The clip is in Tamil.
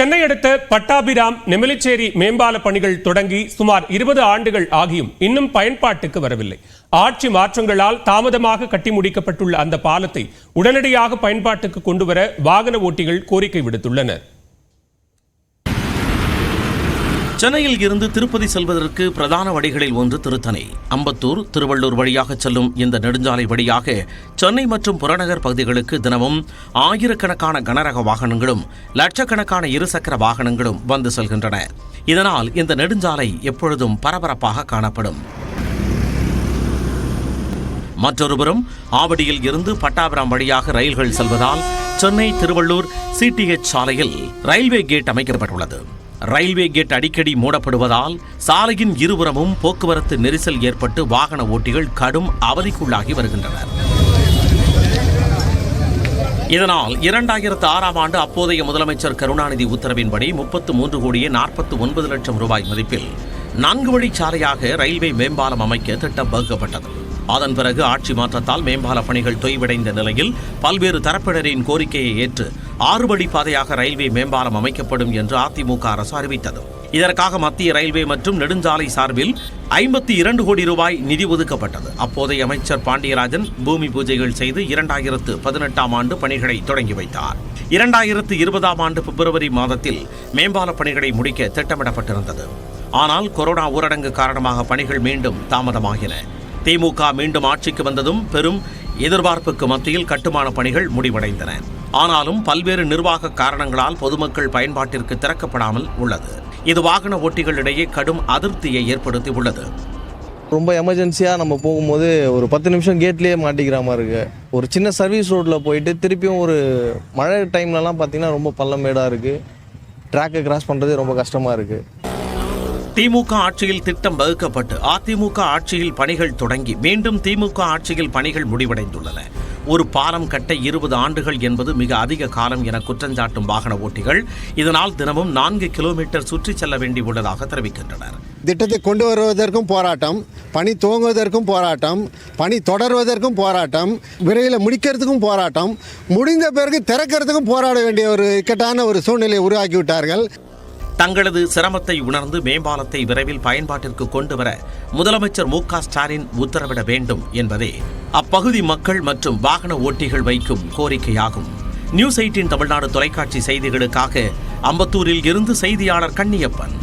சென்னை அடுத்த பட்டாபிராம் நெமிலிச்சேரி மேம்பால பணிகள் தொடங்கி சுமார் இருபது ஆண்டுகள் ஆகியும் இன்னும் பயன்பாட்டுக்கு வரவில்லை. ஆட்சி மாற்றங்களால் தாமதமாக கட்டி முடிக்கப்பட்டுள்ள அந்த பாலத்தை உடனடியாக பயன்பாட்டுக்கு கொண்டுவர வாகன ஓட்டிகள் கோரிக்கை விடுத்துள்ளனர். சென்னையில் இருந்து திருப்பதி செல்வதற்கு பிரதான வழிகளில் ஒன்று திருத்தணி. அம்பத்தூர் திருவள்ளூர் வழியாக செல்லும் இந்த நெடுஞ்சாலை வழியாக சென்னை மற்றும் புறநகர் பகுதிகளுக்கு தினமும் ஆயிரக்கணக்கான கனரக வாகனங்களும் லட்சக்கணக்கான இருசக்கர வாகனங்களும் வந்து செல்கின்றன. இதனால் இந்த நெடுஞ்சாலை எப்பொழுதும் பரபரப்பாக காணப்படும். மற்றொருபுறம் ஆவடியில் இருந்து பட்டாபுரம் வழியாக ரயில்கள் செல்வதால் சென்னை திருவள்ளூர் சிடிஹெச் சாலையில் ரயில்வே கேட் அமைக்கப்பட்டுள்ளது. ரயில்வே கேட் அடிக்கடி மூடப்படுவதால் சாலையின் இருபுறமும் போக்குவரத்து நெரிசல் ஏற்பட்டு வாகன ஓட்டிகள் கடும் அவதிக்குள்ளாகி வருகின்றனர். இதனால் இரண்டாயிரத்து ஆறாம் ஆண்டு அப்போதைய முதலமைச்சர் கருணாநிதி உத்தரவின்படி முப்பத்து மூன்று கோடியே நாற்பத்து ஒன்பது லட்சம் ரூபாய் மதிப்பில் நான்கு வழிச்சாலையாக ரயில்வே மேம்பாலம் அமைக்க திட்டம் வகுக்கப்பட்டது அதன் பிறகு ஆட்சி மாற்றத்தால் மேம்பால பணிகள் தொய்வடைந்த நிலையில் பல்வேறு தரப்பினரின் கோரிக்கையை ஏற்று ஆறு வழி பாதையாக ரயில்வே மேம்பாலம் அமைக்கப்படும் என்று அதிமுக அரசு அறிவித்தது. இதற்காக மத்திய ரயில்வே மற்றும் நெடுஞ்சாலை சார்பில் ஐம்பத்தி இரண்டு கோடி ரூபாய் நிதி ஒதுக்கப்பட்டது. அப்போதைய அமைச்சர் பாண்டியராஜன் பூமி பூஜைகள் செய்து இரண்டாயிரத்து பதினெட்டாம் ஆண்டு பணிகளை தொடங்கி வைத்தார். இரண்டாயிரத்து இருபதாம் ஆண்டு பிப்ரவரி மாதத்தில் மேம்பால பணிகளை முடிக்க திட்டமிடப்பட்டிருந்தது. ஆனால் கொரோனா ஊரடங்கு காரணமாக பணிகள் மீண்டும் தாமதமாகின. திமுக மீண்டும் ஆட்சிக்கு வந்ததும் பெரும் எதிர்பார்ப்புக்கு மத்தியில் கட்டுமான பணிகள் முடிவடைந்தன. ஆனாலும் பல்வேறு நிர்வாக காரணங்களால் பொதுமக்கள் பயன்பாட்டிற்கு திறக்கப்படாமல் உள்ளது. இது வாகன ஓட்டிகளிடையே கடும் அதிருப்தியை ஏற்படுத்தி உள்ளது. ரொம்ப எமர்ஜென்சியாக நம்ம போகும்போது ஒரு பத்து நிமிஷம் கேட்லேயே மாட்டிக்கிற மாதிரி இருக்கு. ஒரு சின்ன சர்வீஸ் ரோட்டில் போயிட்டு திருப்பியும் ஒரு மழை டைம்லலாம் பார்த்தீங்கன்னா ரொம்ப பள்ளமேடாக இருக்குது ட்ராக்கை கிராஸ் பண்ணுறதே ரொம்ப கஷ்டமாக இருக்குது திமுக ஆட்சியில் திட்டம் வகுக்கப்பட்டு அதிமுக ஆட்சியில் பணிகள் தொடங்கி மீண்டும் திமுக ஆட்சியில் பணிகள் முடிவடைந்துள்ளன. ஒரு பாலம் கட்ட இருபது ஆண்டுகள் என்பது மிக அதிக காலம் என குற்றஞ்சாட்டும் வாகன ஓட்டிகள் இதனால் தினமும் நான்கு கிலோமீட்டர் சுற்றி செல்ல வேண்டியுள்ளதாக தெரிவிக்கின்றனர். திட்டத்தை கொண்டு வருவதற்கும் போராட்டம் பணி துவங்குவதற்கும் போராட்டம் பணி தொடர்வதற்கும் போராட்டம் விரைவில் முடிக்கிறதுக்கும் போராட்டம் முடிந்த பிறகு திறக்கிறதுக்கும் போராட வேண்டிய ஒரு இக்கட்டான ஒரு சூழ்நிலையை உருவாக்கிவிட்டார்கள். தங்களது சிரமத்தை உணர்ந்து மேம்பாலத்தை விரைவில் பயன்பாட்டிற்கு கொண்டு வர முதலமைச்சர் மு க ஸ்டாலின் உத்தரவிட வேண்டும் என்பதே அப்பகுதி மக்கள் மற்றும் வாகன ஓட்டிகள் வைக்கும் கோரிக்கையாகும். நியூஸ் எயிட்டின் தமிழ்நாடு தொலைக்காட்சி செய்திகளுக்காக அம்பத்தூரில் இருந்து செய்தியாளர் கண்ணியப்பன்